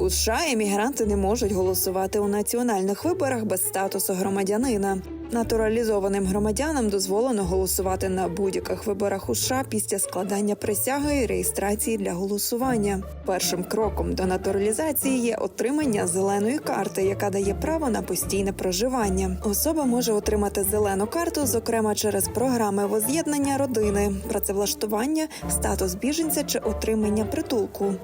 У США емігранти не можуть голосувати у національних виборах без статусу громадянина. Натуралізованим громадянам дозволено голосувати на будь-яких виборах у США після складання присяги і реєстрації для голосування. Першим кроком до натуралізації є отримання зеленої карти, яка дає право на постійне проживання. Особа може отримати зелену карту, зокрема через програми воз'єднання родини, працевлаштування, статус біженця чи отримання притулку.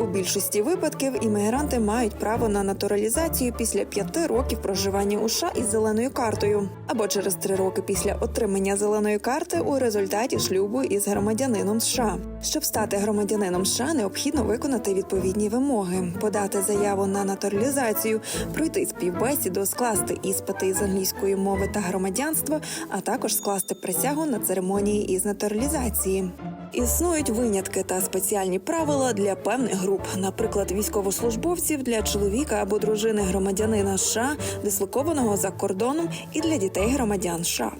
У більшості випадків іммігранти мають право на натуралізацію після п'яти років проживання у США із зеленою картою, або через три роки після отримання зеленої карти у результаті шлюбу із громадянином США. Щоб стати громадянином США, необхідно виконати відповідні вимоги, подати заяву на натуралізацію, пройти співбесіду, скласти іспити із англійської мови та громадянства, а також скласти присягу на церемонії із натуралізації. Існують винятки та спеціальні правила для певних груп, наприклад, військовослужбовців для чоловіка або дружини громадянина США, дислокованого за кордоном, і для дітей громадян США.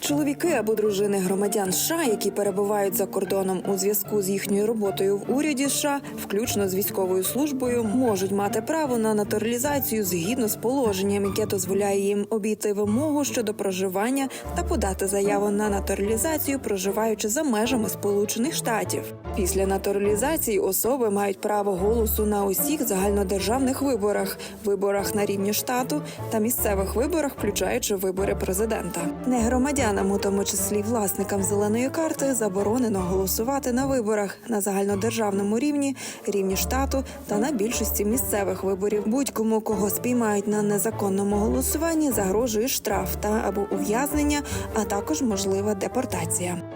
Чоловіки або дружини громадян США, які перебувають за кордоном у зв'язку з їхньою роботою в уряді США, включно з військовою службою, можуть мати право на натуралізацію згідно з положенням, яке дозволяє їм обійти вимогу щодо проживання та подати заяву на натуралізацію, проживаючи за межами Сполучених Штатів. Після натуралізації особи мають право голосу на усіх загальнодержавних виборах, виборах на рівні штату та місцевих виборах, включаючи вибори президента. Не громадянам, у тому числі власникам зеленої карти, заборонено голосувати на виборах на загальнодержавному рівні, рівні штату та на більшості місцевих виборів. Будь-кому, кого спіймають на незаконному голосуванні, загрожує штраф та або ув'язнення, а також можлива депортація.